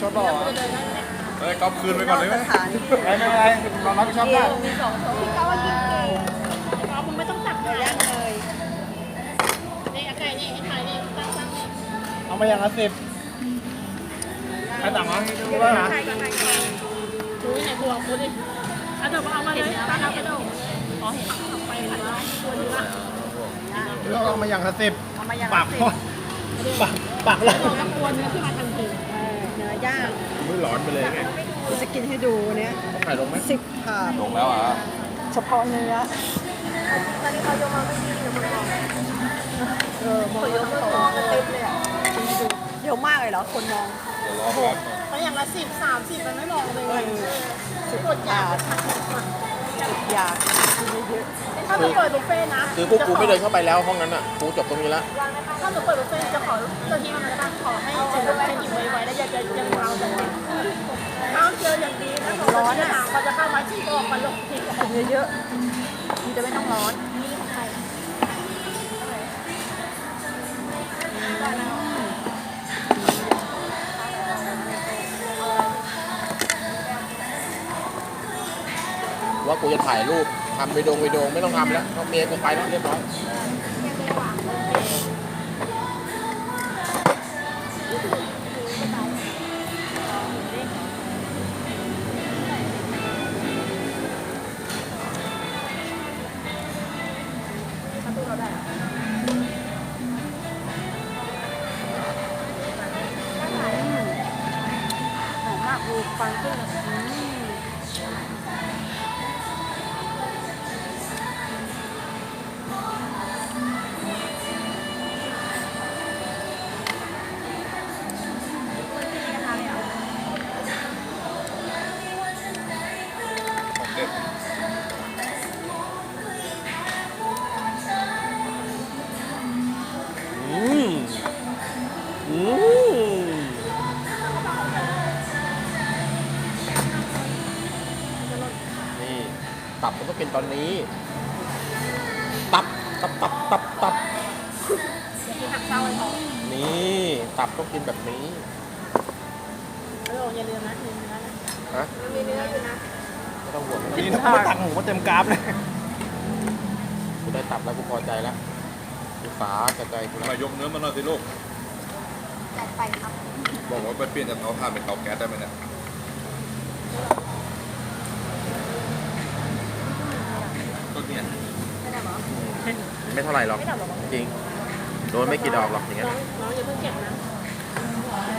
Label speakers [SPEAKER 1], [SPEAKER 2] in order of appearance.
[SPEAKER 1] ชดหรอ
[SPEAKER 2] เอ้ยก๊อฟคืนไปก่อนเลยไหม
[SPEAKER 3] สถาน
[SPEAKER 1] ไม่เป็นไรเรารับผิดชอบได้
[SPEAKER 3] มีสองโต๊ะ
[SPEAKER 4] เขาว่ากินเก่งเรามึงไม่ต้องตัก
[SPEAKER 3] เดี๋ยว
[SPEAKER 4] นะ
[SPEAKER 3] ย่างเลย
[SPEAKER 4] นี่อาไก่นี่ไอ้ไข่นี่ตั้งตั้งนี่
[SPEAKER 1] เอามาอย่างละสิบใครสั่งวะกูว่าหา
[SPEAKER 4] ไข่กับไข่ไก่ดูไหนบวกกูดิอะเดี๋ยวเอามาเลยตั้งเอากระโดดอ๋อเห็นเอาไปผัดไว้ตัวนี้ละ
[SPEAKER 1] เราเอามาอย่างละสิบ
[SPEAKER 3] เอามาอย่าง
[SPEAKER 1] ปา
[SPEAKER 3] ละ
[SPEAKER 1] ก
[SPEAKER 3] สิบ
[SPEAKER 1] ปากปากเลย
[SPEAKER 4] เราก็กวนเนื้อขึ้นมาทันที
[SPEAKER 3] เออเนื้อ ย่าง
[SPEAKER 2] ไม่ร้อนไปเลยไง
[SPEAKER 3] กูจะกินให้ดูเนี้ย
[SPEAKER 2] เอาไข่ลงไหม
[SPEAKER 3] สิบถาด
[SPEAKER 2] ลงแล้วอะ
[SPEAKER 3] เฉพาะเนื้อเออมองทั้งโต๊ะเต็มเลยอะกินให้ดูเยอะมากเลยเหรอคนมอง
[SPEAKER 2] เดี๋ยวรอก่อน
[SPEAKER 4] เพราะอย่างละสิบสามสิบมันไม่มองเลย
[SPEAKER 3] เออ
[SPEAKER 4] สิบกดยา
[SPEAKER 3] อยากกินเยอะ
[SPEAKER 4] ถ้าเราเปิดบุฟเฟ่ต์นะ
[SPEAKER 2] คือพวกกูไม่เดินเข้าไปแล้วห้องนั้นอะ กูจบตรงนี้แล้ว
[SPEAKER 4] ถ้าเราเปิดบุฟเฟ่ต์จะขอเจ้าที่มันจะขอให้เจอให้หยิบไว้ๆแล้วอย่าจะยังเราจะข้าวเจออย่างดีนะร้อนอะมันจะเข้ามาชี้ออกมาลงที
[SPEAKER 3] ๆกินเยอะๆมันจะไม่ต้องร้อน
[SPEAKER 2] ว่ากูจะถ่ายรูปทำวิดีโอวิดีโอไม่ต้องทำแล้วเพราะเมียกูไปแล้วเรียบร้อย
[SPEAKER 3] หอมมากดูฟังขึ้นอืม
[SPEAKER 2] อืมอืมนี่ ตับมันต้องเป็นตอนนี้ ตับ ตับ ตับ ตับ ตับ
[SPEAKER 4] มีหักเศร้าไอ้ทอง
[SPEAKER 2] นี่ ตับต้องกินแบบนี้
[SPEAKER 4] เอออย่าลืมนะลืมนะ
[SPEAKER 2] ฮะ
[SPEAKER 4] มีเนื้ออยู่นะ
[SPEAKER 2] ไม่ต้องห่วง
[SPEAKER 1] กินถ้าตักหมูมาเต็มกราฟเลย
[SPEAKER 2] กูได้ตับแล้วกูพอใจแล้วกูสาแก่ใจกูแล้ว
[SPEAKER 5] มายกเนื้อมาหน่อยสิลูก
[SPEAKER 3] จัดไปครับ
[SPEAKER 5] บอกว่าไปเปลี่ยนจากเตาถ่านเป็นเตาแก๊สได้ไหมเนี่ยก็เนี่ย
[SPEAKER 2] ไม่เท่าไหร่หรอกจริง โดนไม่กี่ดอกหรอกอย่างเงี้ย
[SPEAKER 4] น้องน้องอย่าเพิ่งเก็บนะ